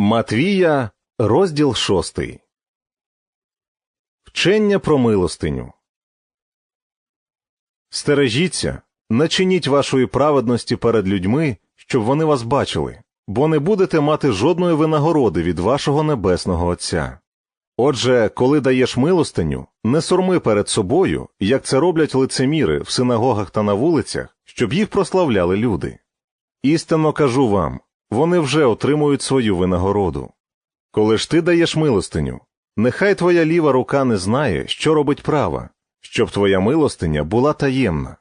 Матвія, розділ шостий. Вчення про милостиню. Стережіться, не чиніть вашої праведності перед людьми, щоб вони вас бачили, бо не будете мати жодної винагороди від вашого небесного Отця. Отже, коли даєш милостиню, не сорми перед собою, як це роблять лицеміри в синагогах та на вулицях, щоб їх прославляли люди. Істинно кажу вам, вони вже отримують свою винагороду. Коли ж ти даєш милостиню, нехай твоя ліва рука не знає, що робить права, щоб твоя милостиня була таємна.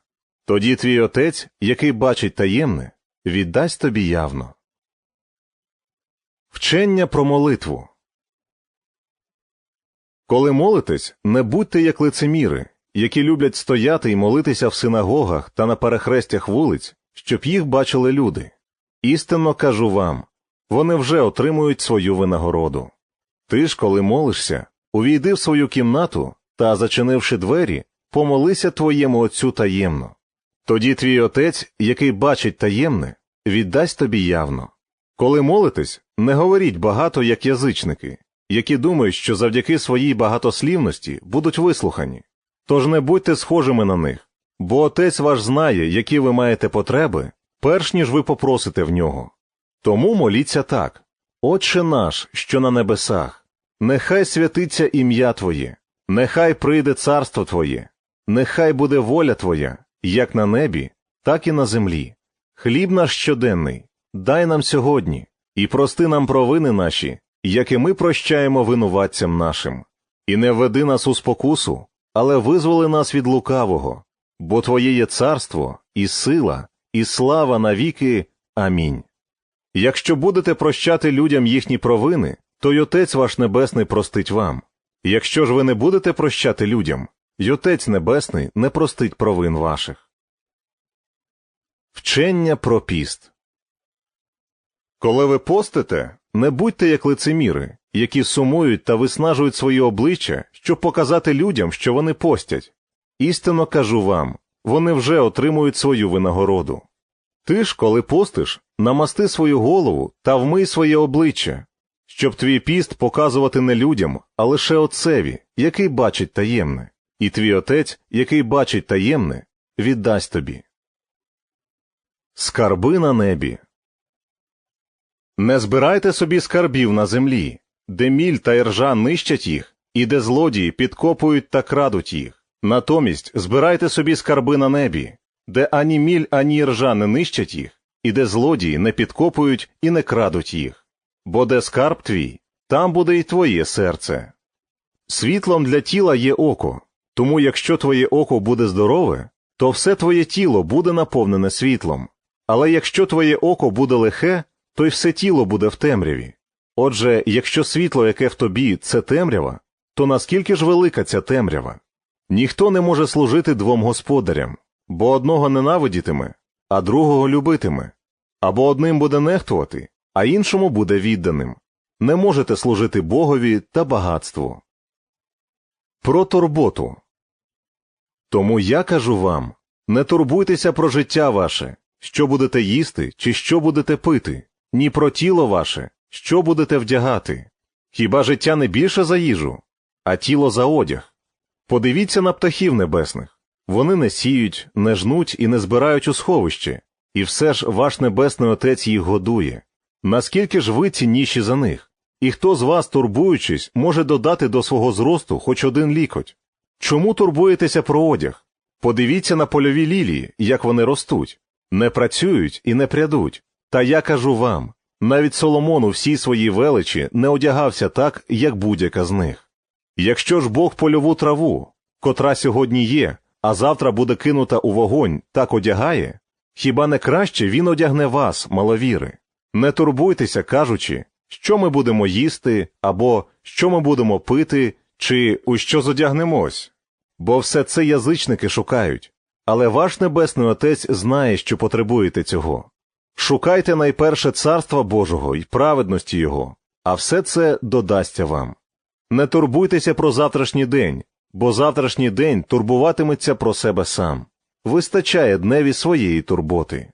Тоді твій отець, який бачить таємне, віддасть тобі явно. Вчення про молитву Коли молитесь, не будьте як лицеміри, які люблять стояти і молитися в синагогах та на перехрестях вулиць, щоб їх бачили люди. Істинно кажу вам, вони вже отримують свою винагороду. Ти ж, коли молишся, увійди в свою кімнату та, зачинивши двері, помолися твоєму отцю таємно. Тоді твій отець, який бачить таємне, віддасть тобі явно. Коли молитесь, не говоріть багато, як язичники, які думають, що завдяки своїй багатослівності будуть вислухані. Тож не будьте схожими на них, бо отець ваш знає, які ви маєте потреби, перш ніж ви попросите в нього. Тому моліться так Отче наш, що на небесах, нехай святиться ім'я Твоє, нехай прийде царство Твоє, нехай буде воля Твоя, як на небі, так і на землі. Хліб наш щоденний, дай нам сьогодні, і прости нам провини наші, як ми прощаємо винуватцям нашим. І не введи нас у спокусу, але визволи нас від лукавого, бо Твоє є царство, і сила, і слава навіки. Амінь. Якщо будете прощати людям їхні провини, то й Отець ваш Небесний простить вам. Якщо ж ви не будете прощати людям, й Отець Небесний не простить провин ваших. Вчення про піст Коли ви постите, не будьте як лицеміри, які сумують та виснажують свої обличчя, щоб показати людям, що вони постять. Істинно кажу вам, вони вже отримують свою винагороду. Ти ж, коли постиш, намасти свою голову та вмий своє обличчя, щоб твій піст показувати не людям, а лише отцеві, який бачить таємне, і твій отець, який бачить таємне, віддасть тобі. Скарби на небі. Не збирайте собі скарбів на землі, де міль та іржа нищать їх, і де злодії підкопують та крадуть їх. Натомість збирайте собі скарби на небі, де ані міль, ані ржа не нищать їх, і де злодії не підкопують і не крадуть їх. Бо де скарб твій, там буде й твоє серце. Світлом для тіла є око, тому якщо твоє око буде здорове, то все твоє тіло буде наповнене світлом. Але якщо твоє око буде лихе, то й все тіло буде в темряві. Отже, якщо світло, яке в тобі, це темрява, то наскільки ж велика ця темрява? Ніхто не може служити двом господарям, бо одного ненавидітиме, а другого любитиме, або одним буде нехтувати, а іншому буде відданим. Не можете служити Богові та багатству. Про турботу. Тому я кажу вам не турбуйтеся про життя ваше, що будете їсти чи що будете пити, ні про тіло ваше, що будете вдягати. Хіба життя не більше за їжу, а тіло за одяг? Подивіться на птахів небесних вони не сіють, не жнуть і не збирають у сховище, і все ж ваш небесний отець їх годує. Наскільки ж ви цінніші за них? І хто з вас, турбуючись, може додати до свого зросту хоч один лікоть? Чому турбуєтеся про одяг? Подивіться на польові лілії, як вони ростуть, не працюють і не прядуть. Та я кажу вам навіть Соломон у всій своїй величі не одягався так, як будь-яка з них. Якщо ж Бог польову траву, котра сьогодні є, а завтра буде кинута у вогонь, так одягає, хіба не краще він одягне вас, маловіри? Не турбуйтеся, кажучи, що ми будемо їсти, або що ми будемо пити, чи у що зодягнемось. Бо все це язичники шукають, але ваш Небесний Отець знає, що потребуєте цього. Шукайте найперше царства Божого і праведності Його, а все це додасться вам. Не турбуйтеся про завтрашній день, бо завтрашній день турбуватиметься про себе сам. Вистачає дневі своєї турботи.